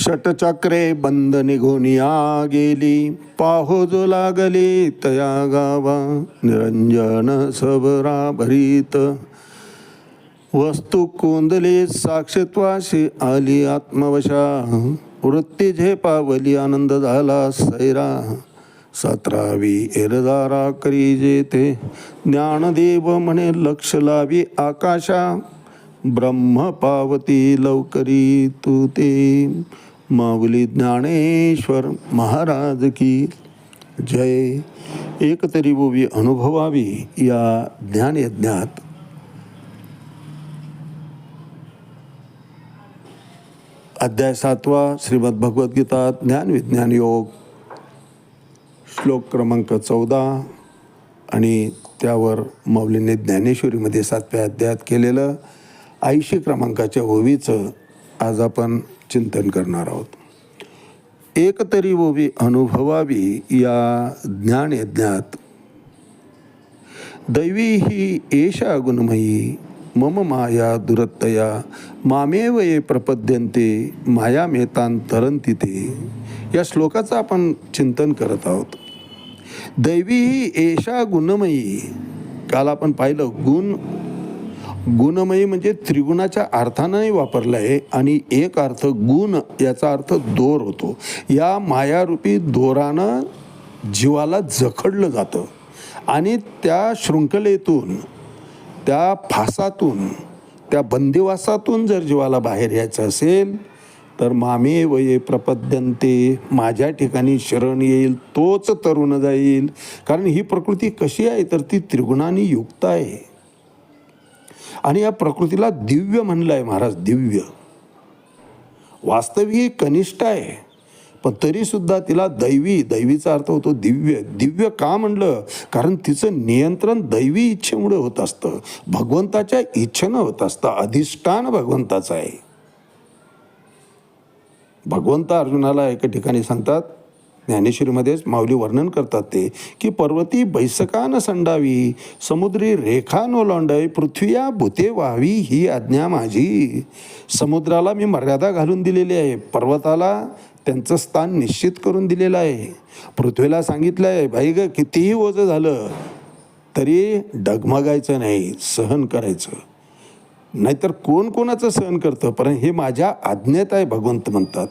षटचक्रे बंद निघोनिया गेली. पाहो जो तया गावा. निरंजन सबरा भरीत. वस्तू कोंदली साक्षत्वाशी आली आत्मवशा. वृत्ती झेपावली आनंद झाला सैरा. सतरावी एरदारा करी जेते. ज्ञानदेव म्हणे लक्ष लावी आकाशा. ब्रह्म पावती लवकरी तू ते. माऊली ज्ञानेश्वर महाराज की जय। एकतरी बोवी अनुभवावी या ज्ञानयज्ञात। अध्याय सातवा श्रीमद भगवद्गीता ज्ञान विज्ञान योग। श्लोक क्रमांक चौदा आणि त्यावर मौलीने ज्ञानेश्वरीमध्ये सातव्या अध्यायात केलेलं ऐंशी क्रमांकाच्या ओवीचं आज आपण चिंतन करणार आहोत. एक तरी ओवी अनुभवावी या ज्ञान यज्ञात. दैवी ही एषा गुणमयी मम माया दुरत्तया मामेव ये प्रपद्यन्ते माया मेतान तरंती ते. या श्लोकाचं आपण चिंतन करत आहोत. दैवी ही एषा गुणमयी काल आपण पाहिलं गुण गुणमयी म्हणजे त्रिगुणाच्या अर्थानंही वापरलं आहे आणि एक अर्थ गुण याचा अर्थ दोर होतो. या मायारूपी दोरानं जीवाला जखडलं जातं आणि त्या शृंखलेतून त्या फासातून त्या बंदिवासातून जर जीवाला बाहेर यायचं असेल तर मामे वये प्रपद्यंते माझ्या ठिकाणी शरण येईल तोच तरुण जाईल. कारण ही प्रकृती कशी आहे? तर ती त्रिगुणाने युक्त आहे. आणि या प्रकृतीला दिव्य म्हणलं आहे महाराज दिव्य. वास्तविक कनिष्ठ आहे पण तरीसुद्धा तिला दैवी दैवीचा अर्थ होतो दिव्य. दिव्य का म्हणलं? कारण तिचं नियंत्रण दैवी इच्छेमुळे होत असतं. भगवंताच्या इच्छेनं होत असतं. अधिष्ठान भगवंताचं आहे. भगवंत अर्जुनाला एका ठिकाणी सांगतात ज्ञानेश्वरीमध्येच माऊली वर्णन करतात ते की पर्वती बैसकान संडावी समुद्री रेखा नोलांडय पृथ्वीया भूते व्हावी ही आज्ञा माझी. समुद्राला मी मर्यादा घालून दिलेली आहे पर्वताला त्यांचं स्थान निश्चित करून दिलेलं आहे. पृथ्वीला सांगितलं आहे भाई ग कितीही ओझं झालं तरी डगमगायचं नाही सहन करायचं. नाहीतर कोण कोणाचं सहन करतं? पण हे माझ्या आज्ञेत आहे भगवंत म्हणतात.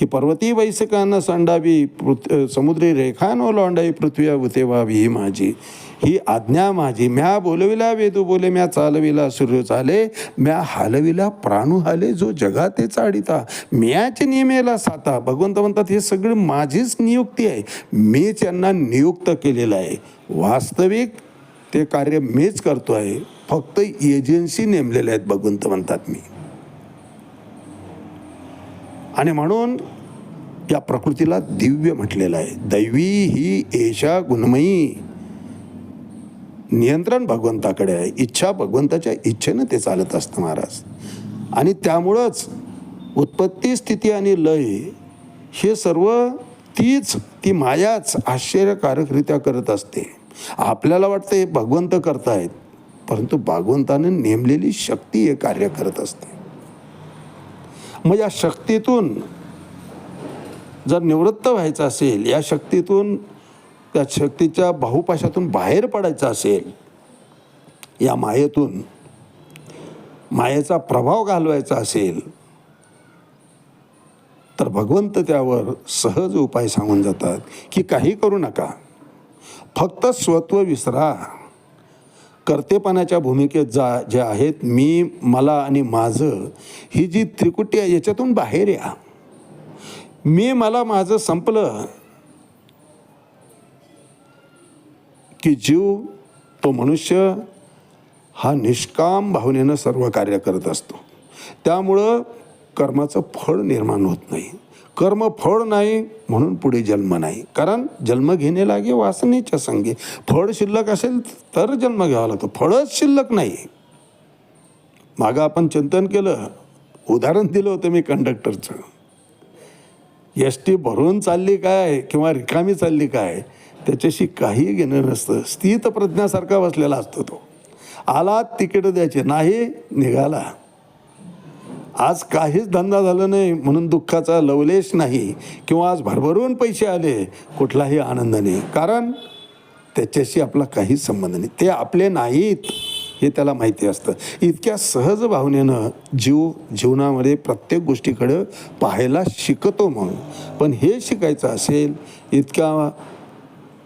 की पर्वती वैसकांना सांडावी पृथ समुद्री रेखान ओलांडावी पृथ्वी उते व्हावी ही माझी. ही आज्ञा माझी. म्या बोलविला वेदू बोले म्या चालविला सूर्य चाले म्या हालविला प्राणू हाले जो जगाते चाडिता. म्याच नियमेला साता. भगवंत म्हणतात हे सगळं माझीच नियुक्ती आहे. मीच यांना नियुक्त केलेलं आहे. वास्तविक ते कार्य मीच करतो आहे फक्त एजन्सी नेमलेल्या आहेत भगवंत म्हणतात मी. आणि म्हणून या प्रकृतीला दिव्य म्हटलेलं आहे. दैवी ही एशा गुणमयी. नियंत्रण भगवंताकडे आहे. इच्छा भगवंताच्या इच्छेनं ते चालत असतं महाराज. आणि त्यामुळंच उत्पत्ती स्थिती आणि लय हे सर्व तीच ती मायाच आश्चर्यकारकरित्या करत असते. आपल्याला वाटतं हे भगवंत करतायत परंतु भागवंताने नेमलेली शक्ती हे कार्य करत असते. मग या शक्तीतून जर निवृत्त व्हायचं असेल या शक्तीतून त्या शक्तीच्या बाहुपाशातून बाहेर पडायचं असेल या मायेतून मायेचा प्रभाव घालवायचा असेल तर भगवंत त्यावर सहज उपाय सांगून जातात की काही करू नका. फक्त स्वत्व विसरा. कर्तेपणाच्या भूमिकेत जा जे आहेत मी मला आणि माझं ही जी त्रिकुटी आहे याच्यातून बाहेर या. मी मला माझं संपलं की जीव तो मनुष्य हा निष्काम भावनेनं सर्व कार्य करत असतो. त्यामुळं कर्माचं फळ निर्माण होत नाही. कर्म फळ नाही म्हणून पुढे जन्म नाही. कारण जन्म घेणे लागे वासनेच्या संगे. फळ शिल्लक असेल तर जन्म घ्यावा लागतो. फळच शिल्लक नाही. मागं आपण चिंतन केलं. उदाहरण दिलं होतं मी कंडक्टरचं. एस टी भरून चालली काय किंवा रिकामी चालली काय त्याच्याशी काही घेणं नसतं. स्थित प्रज्ञासारखा बसलेला असतो तो. आला तिकीट द्यायचे. नाही निघाला. आज काहीच धंदा झाला नाही म्हणून दुःखाचा लवलेश नाही किंवा आज भरभरून पैसे आले कुठलाही आनंद नाही. कारण त्याच्याशी आपला काहीच संबंध नाही. ते आपले नाहीत हे त्याला माहिती असतं. इतक्या सहज भावनेनं जीव जीवनामध्ये प्रत्येक गोष्टीकडं पाहायला शिकतो मग. पण हे शिकायचं असेल इतक्या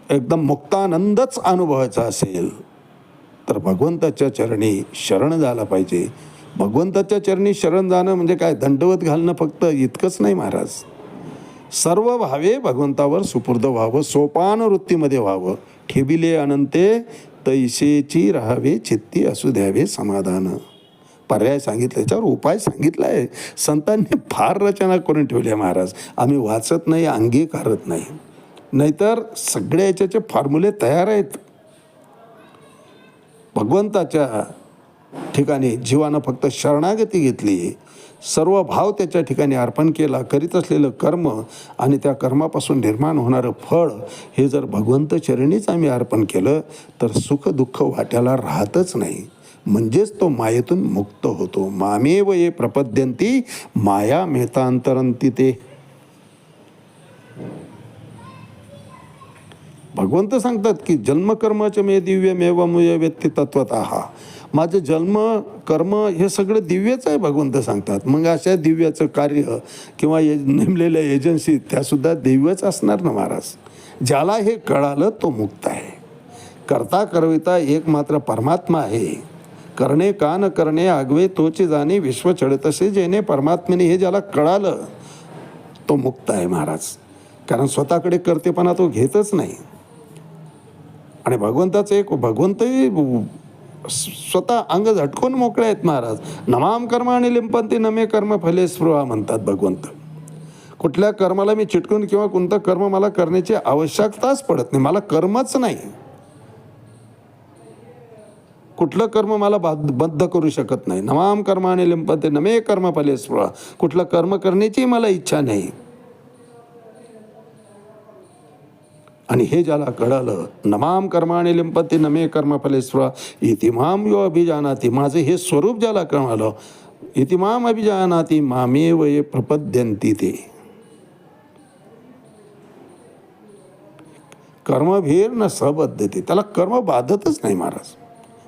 एकदम मुक्तानंदच अनुभवायचा असेल तर भगवंताच्या चरणी शरण झाला पाहिजे. भगवंताच्या चरणी शरण जाणं म्हणजे काय? दंडवत घालणं फक्त इतकंच नाही महाराज. सर्व व्हावे भगवंतावर सुपूर्द व्हावं सोपान वृत्तीमध्ये व्हावं. ठेबिले अनंते तैसेची राहावे चित्ती असू द्यावे समाधान. पर्याय सांगितलं याच्यावर उपाय सांगितला आहे संतांनी फार रचना करून ठेवली आहे महाराज. आम्ही वाचत नाही अंगीकारत नाही. नाहीतर सगळ्या याच्याचे फॉर्म्युले तयार आहेत. भगवंताच्या ठिकाणी जीवानं फक्त शरणागती घेतली सर्व भाव त्याच्या ठिकाणी अर्पण केला करीत असलेलं कर्म आणि त्या कर्मापासून निर्माण होणारं फळ हे जर भगवंत चरणीच आम्ही अर्पण केलं तर सुख दुःख वाट्याला राहतच नाही. म्हणजेच तो मायेतून मुक्त होतो. मामेव ये प्रपद्यंती माया मेहतांतरंती ते. भगवंत सांगतात की जन्मकर्माचे मे दिव्यमेव मुय व्यक्ती तत्वत माझं जन्म कर्म हे सगळं दिव्यच आहे भगवंत सांगतात. मग अशा दिव्याचं कार्य किंवा ये नेमलेल्या एजन्सी त्यासुद्धा दिव्यच असणार ना महाराज? ज्याला हे कळालं तो मुक्त आहे. करता करविता एक मात्र परमात्मा आहे. करणे का न करणे आगवे तोचे जाणे विश्व चढतसे जेणे परमात्मेने हे ज्याला कळालं तो मुक्त आहे महाराज. कारण स्वतःकडे करतेपणा तो घेतच नाही. आणि भगवंताचं एक भगवंतही स्वतः अंग झटकून मोकळे आहेत महाराज. नमाम कर्म आणि लिंपंती नमे कर्म फले स्पृहा म्हणतात भगवंत. कुठल्या कर्माला मी चिटकून किंवा कोणतं कर्म मला करण्याची आवश्यकताच पडत नाही. मला कर्मच नाही. कुठलं कर्म मला बाध बद्ध करू शकत नाही. नमाम कर्म आणि लिंपंती नमे कर्म फले स्पृहा. कुठलं कर्म करण्याची मला इच्छा नाही. आणि हे ज्याला कळालं नमाम कर्माने लिंपती नमे कर्मफलेश्वर इतिमाम यो अभिजानाती. माझं हे स्वरूप ज्याला कळालं इतिमाम अभिजानाती मामेव ये प्रपद्यंती ते. कर्मभीर न सबद्धते. त्याला कर्म बाधतच नाही महाराज.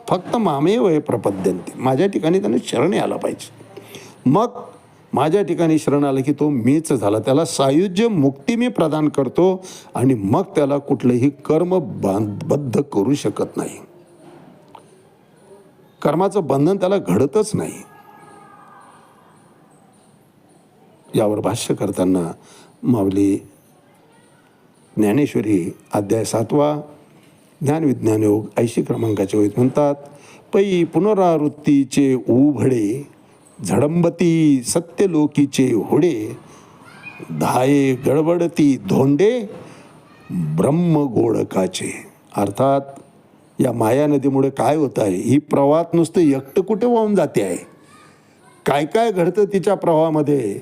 फक्त मामेव हे प्रपद्यंती माझ्या ठिकाणी त्याने शरण यायला पाहिजे. मग माझ्या ठिकाणी शरण आलं की तो मीच झाला. त्याला सायुज्य मुक्ती मी प्रदान करतो आणि मग त्याला कुठलंही कर्म बांधबद्ध करू शकत नाही. कर्माचं बंधन त्याला घडतच नाही. यावर भाष्य करताना माऊली ज्ञानेश्वरी अध्याय सातवा ज्ञानविज्ञान योग ऐंशी क्रमांकाचे होत म्हणतात पै पुनरावृत्तीचे उभडे झडंबती सत्यलोकीचे होडे धाये गडबडती धोंडे ब्रह्म गोडकाचे अर्थात या माया नदीमुळे काय होत आहे? ही प्रवाहात नुसतं एकटं कुठे वाहून जाते आहे? काय काय घडतं तिच्या प्रवाहामध्ये?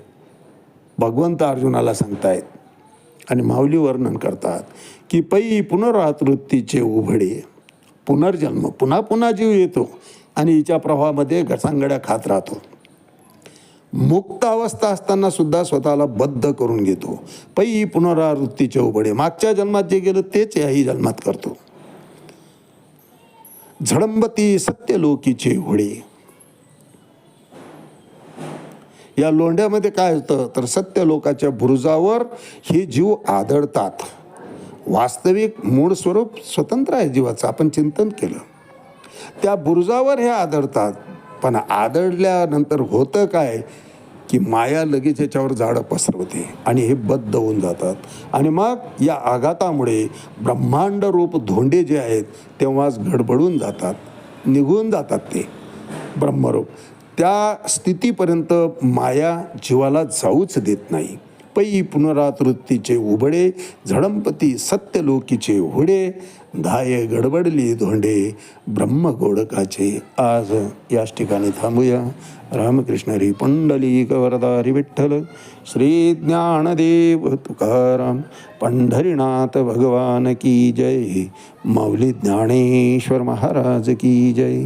भगवंत अर्जुनाला सांगतायत आणि माऊली वर्णन करतात की पै पुनरावृत्तीचे उभडे पुनर्जन्म पुन्हा पुन्हा जीव येतो आणि हिच्या प्रवाहामध्ये घसांगड्या खात राहतो. मुक्त अवस्था असताना सुद्धा स्वतःला बद्ध करून घेतो. पै पुनरावृत्तीचे उभडे मागच्या जन्मात जे गेलं तेच याही जन्मात करतो. झडंबती सत्यलोकीचे होडे या लोंढ्यामध्ये काय होतं? तर सत्य लोकाच्या बुरुजावर हे जीव आदळतात. वास्तविक मूळ स्वरूप स्वतंत्र आहे जीवाचं. आपण चिंतन केलं. त्या बुरुजावर हे आदळतात. पण आदळल्यानंतर होतं काय की माया लगेच याच्यावर झाडं पसरवते आणि हे बद्ध होऊन जातात. आणि मग या आघातामुळे ब्रह्मांड रूप धोंडे जे आहेत तेव्हाच गडबडून जातात निघून जातात ते ब्रह्मरूप. त्या स्थितीपर्यंत माया जीवाला जाऊच देत नाही. पै पुनरातृत्तीचे उबडे झडंपती सत्यलोकीचे होडे धाये गडबडली धोंडे ब्रह्म गोडकाचे आज. याच ठिकाणी थांबूया. रामकृष्ण हरी पंडलिक वरदारी विठ्ठल श्री ज्ञानदेव तुकाराम पंढरीनाथ भगवान की जय माऊली ज्ञानेश्वर महाराज की जय.